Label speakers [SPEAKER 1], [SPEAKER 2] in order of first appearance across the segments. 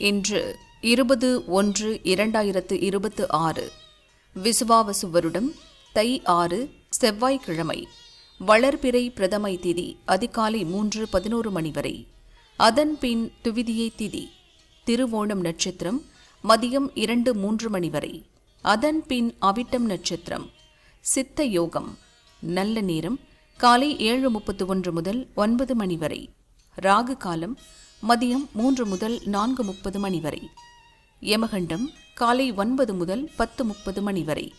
[SPEAKER 1] இன்று இருபது ஒன்று இரண்டாயிரத்து இருபத்து ஆறு விசுவாவசு வருடம் தை ஆறு செவ்வாய்க்கிழமை வளர்பிறை பிரதமை திதி அதிகாலை மூன்று பதினோரு மணி வரை. அதன் பின் துவிதியை திதி திருவோணம் நட்சத்திரம் மதியம் இரண்டு மூன்று மணி வரை. அதன் பின் அவிட்டம் நட்சத்திரம் சித்த யோகம் நல்ல நேரம் காலை ஏழு முப்பத்து ஒன்று முதல் ஒன்பது மணி வரை. ராகு காலம் மதியம் மூன்று முதல் நான்கு முப்பது மணி வரை. யமகண்டம் காலை ஒன்பது முதல் பத்து முப்பது மணி வரை.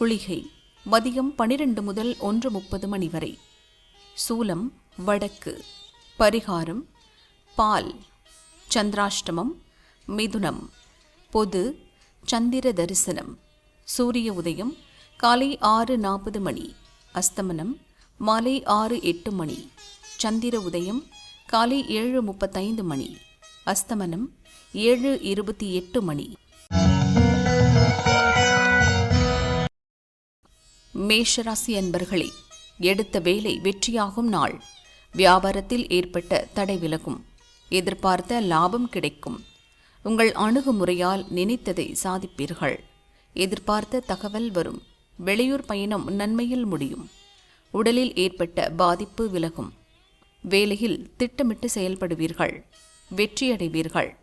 [SPEAKER 1] குளிகை மதியம் பனிரெண்டு முதல் ஒன்று முப்பது மணி வரை. சூலம் வடக்கு. பரிகாரம் பால். சந்திராஷ்டமம் மிதுனம். பொது சந்திர தரிசனம். சூரிய உதயம் காலை ஆறு நாற்பது மணி. அஸ்தமனம் மாலை ஆறு எட்டு மணி. சந்திர உதயம் காலை ஏழு முப்பத்தைந்து மணி. அஸ்தமனம் ஏழு இருபத்தி எட்டு மணி. மேஷராசி அன்பர்களே எடுத்த வேலை வெற்றியாகும் நாள். வியாபாரத்தில் ஏற்பட்ட தடை விலகும். எதிர்பார்த்த லாபம் கிடைக்கும். உங்கள் அணுகுமுறையால் நினைத்ததை சாதிப்பீர்கள். எதிர்பார்த்த தகவல் வரும். வெளியூர் பயணம் நன்மையில் முடியும். உடலில் ஏற்பட்ட பாதிப்பு விலகும். வேலையில் திட்டமிட்டு செயல்படுவீர்கள். வெற்றியடைவீர்கள்.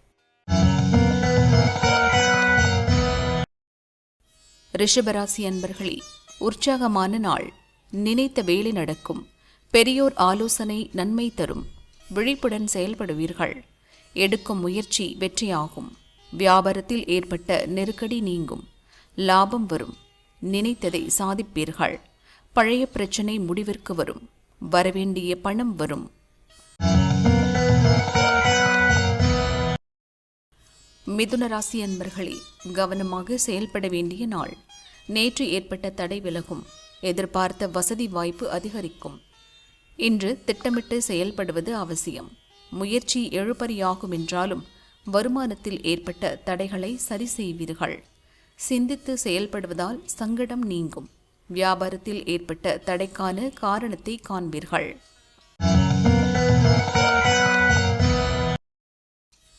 [SPEAKER 1] ரிஷபராசி அன்பர்களே உற்சாகமான நாள். நினைத்த வேலை நடக்கும். பெரியோர் ஆலோசனை நன்மை தரும். விழிப்புடன் செயல்படுவீர்கள். எடுக்கும் முயற்சி வெற்றியாகும். வியாபாரத்தில் ஏற்பட்ட நெருக்கடி நீங்கும். லாபம் வரும். நினைத்ததை சாதிப்பீர்கள். பழைய பிரச்சனை முடிவிற்கு வரும். வரவேண்டிய பணம் வரும். மிதுன ராசி அன்பர்களே கவனமாக செயல்பட வேண்டிய நாள். நேற்று ஏற்பட்ட தடை விலகும். எதிர்பார்த்த வசதி வாய்ப்பு அதிகரிக்கும். இன்று திட்டமிட்டு செயல்படுவது அவசியம். முயற்சி எழுபறியாகும் என்றாலும் வருமானத்தில் ஏற்பட்ட தடைகளை சரி செய்வீர்கள். சிந்தித்து செயல்படுவதால் சங்கடம் நீங்கும். வியாபாரத்தில் ஏற்பட்ட தடைக்கான காரணத்தை காண்பீர்கள்.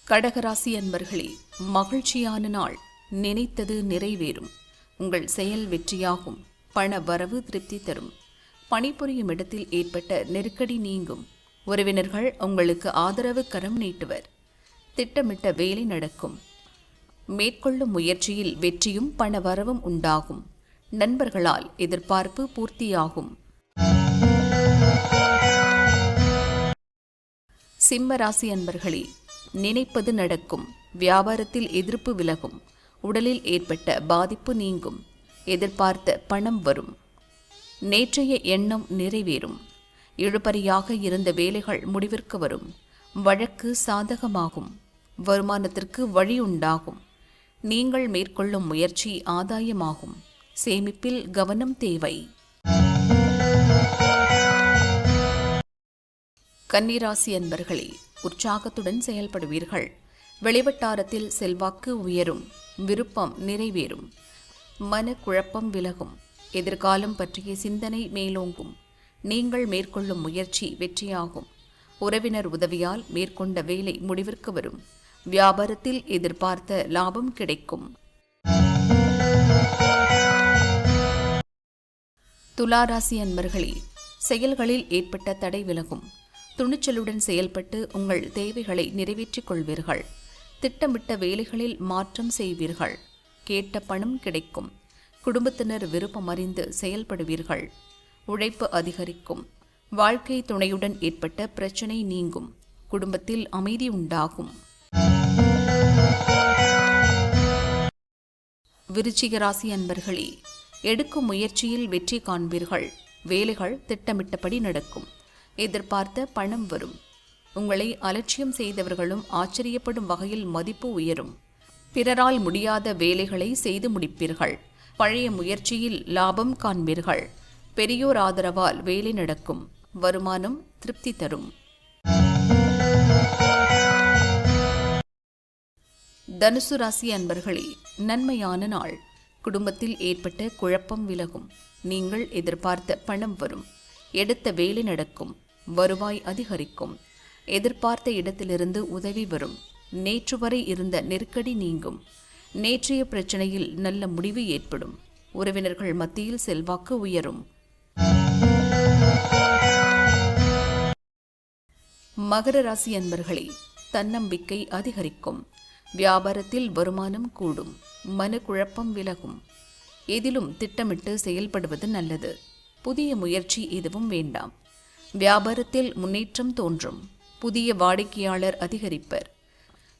[SPEAKER 1] கடகராசி அன்பர்களே மகிழ்ச்சியான நாள். நினைத்தது நிறைவேறும். உங்கள் செயல் வெற்றியாகும். பண வரவு திருப்தி தரும். பணிபுரியும் இடத்தில் ஏற்பட்ட நெருக்கடி நீங்கும். உறவினர்கள் உங்களுக்கு ஆதரவு கரம் நீட்டுவர். திட்டமிட்ட வேலை நடக்கும். மேற்கொள்ளும் முயற்சியில் வெற்றியும் பண வரவும் உண்டாகும். நண்பர்களால் எதிர்பார்ப்பு பூர்த்தியாகும். சிம்ம ராசி அன்பர்களே நினைப்பது நடக்கும். வியாபாரத்தில் எதிர்ப்பு விலகும். உடலில் ஏற்பட்ட பாதிப்பு நீங்கும். எதிர்பார்த்த பணம் வரும். நேற்றைய எண்ணம் நிறைவேறும். இழுபறியாக இருந்த வேலைகள் முடிவிற்கு வரும். வழக்கு சாதகமாகும். வருமானத்திற்கு வழி உண்டாகும் நீங்கள் மேற்கொள்ளும் முயற்சி ஆதாயமாகும். சேமிப்பில் கவனம் தேவை. கன்னிராசி அன்பர்களே உற்சாகத்துடன் செயல்படுவீர்கள். வெளிவட்டாரத்தில் செல்வாக்கு உயரும் விருப்பம் நிறைவேறும் மனக்குழப்பம் விலகும் எதிர்காலம் பற்றிய சிந்தனை மேலோங்கும் நீங்கள் மேற்கொள்ளும் முயற்சி வெற்றியாகும் உறவினர் உதவியால் மேற்கொண்ட வேலை முடிவிற்கு வரும் வியாபாரத்தில் எதிர்பார்த்த லாபம் கிடைக்கும். துளாராசி அன்பர்களே செயல்களில் ஏற்பட்ட தடை விலகும். துணிச்சலுடன் செயல்பட்டு உங்கள் தேவைகளை நிறைவேற்றிக் கொள்வீர்கள். திட்டமிட்ட வேலைகளில் மாற்றம் செய்வீர்கள். கேட்ட பணம் கிடைக்கும். குடும்பத்தினர் விருப்பம் அறிந்து செயல்படுவீர்கள். உழைப்பு அதிகரிக்கும். வாழ்க்கை துணையுடன் ஏற்பட்ட பிரச்சனை நீங்கும். குடும்பத்தில் அமைதி உண்டாகும். விருச்சிக ராசி அன்பர்களே எடுக்கும் முயற்சியில் வெற்றி காண்பீர்கள். வேலைகள் திட்டமிட்டபடி நடக்கும். எதிர்பார்த்த பணம் வரும். உங்களை அலட்சியம் செய்தவர்களும் ஆச்சரியப்படும் வகையில் மதிப்பு உயரும். பிறரால் முடியாத வேலைகளை செய்து முடிப்பீர்கள். பழைய முயற்சியில் லாபம் காண்பீர்கள். பெரியோர் ஆதரவால் வேலை நடக்கும். வருமானம் திருப்தி தரும். தனுசு ராசி அன்பர்களே நன்மையான நாள். குடும்பத்தில் ஏற்பட்ட குழப்பம் விலகும். நீங்கள் எதிர்பார்த்த பணம் வரும். எடுத்த வேலை நடக்கும். வருவாய் அதிகரிக்கும். எதிர்பார்த்த இடத்திலிருந்து உதவி வரும். நேற்று வரை இருந்த நெருக்கடி நீங்கும். நேற்றைய பிரச்சனையில் நல்ல முடிவு ஏற்படும். உறவினர்கள் மத்தியில் செல்வாக்கு உயரும். மகர ராசி அன்பர்களே தன்னம்பிக்கை அதிகரிக்கும். வியாபாரத்தில் வருமானம் கூடும். மனக்குழப்பம் விலகும். எதிலும் திட்டமிட்டு செயல்படுவது நல்லது. புதிய முயற்சி எதுவும் வேண்டாம். வியாபாரத்தில் முன்னேற்றம் தோன்றும். புதிய வாடிக்கையாளர் அதிகரிப்பர்.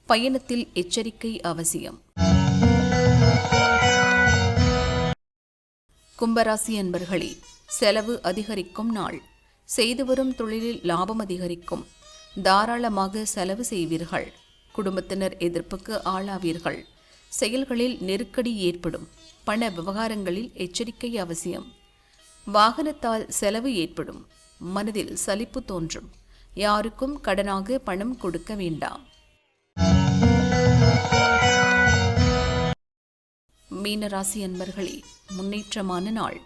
[SPEAKER 1] பயணத்தில் எச்சரிக்கை அவசியம். கும்பராசி அன்பர்களே செலவு அதிகரிக்கும் நாள். செய்து வரும் தொழிலில் லாபம் அதிகரிக்கும். தாராளமாக செலவு செய்வீர்கள். குடும்பத்தினர் எதிர்ப்புக்கு ஆளாவீர்கள். செயல்களில் நெருக்கடி ஏற்படும். பண விவகாரங்களில் எச்சரிக்கை அவசியம். வாகனத்தால் செலவு ஏற்படும். மனதில் சலிப்பு தோன்றும். யாருக்கும் கடனாக பணம் கொடுக்க வேண்டாம். மீனராசி அன்பர்களே முன்னேற்றமான நாள்.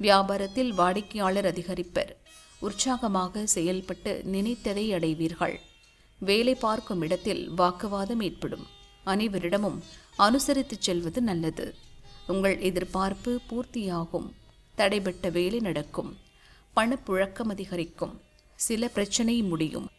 [SPEAKER 1] வியாபாரத்தில் வாடிக்கையாளர் அதிகரிப்பர். உற்சாகமாக செயல்பட்டு நினைத்ததை அடைவீர்கள். வேலை பார்க்கும் இடத்தில் வாக்குவாதம் ஏற்படும். அனைவரிடமும் அனுசரித்துச் செல்வது நல்லது. உங்கள் எதிர்பார்ப்பு பூர்த்தியாகும். தடைபட்ட வேலை நடக்கும். பணப்புழக்கம் அதிகரிக்கும். சில பிரச்சனை முடியும்.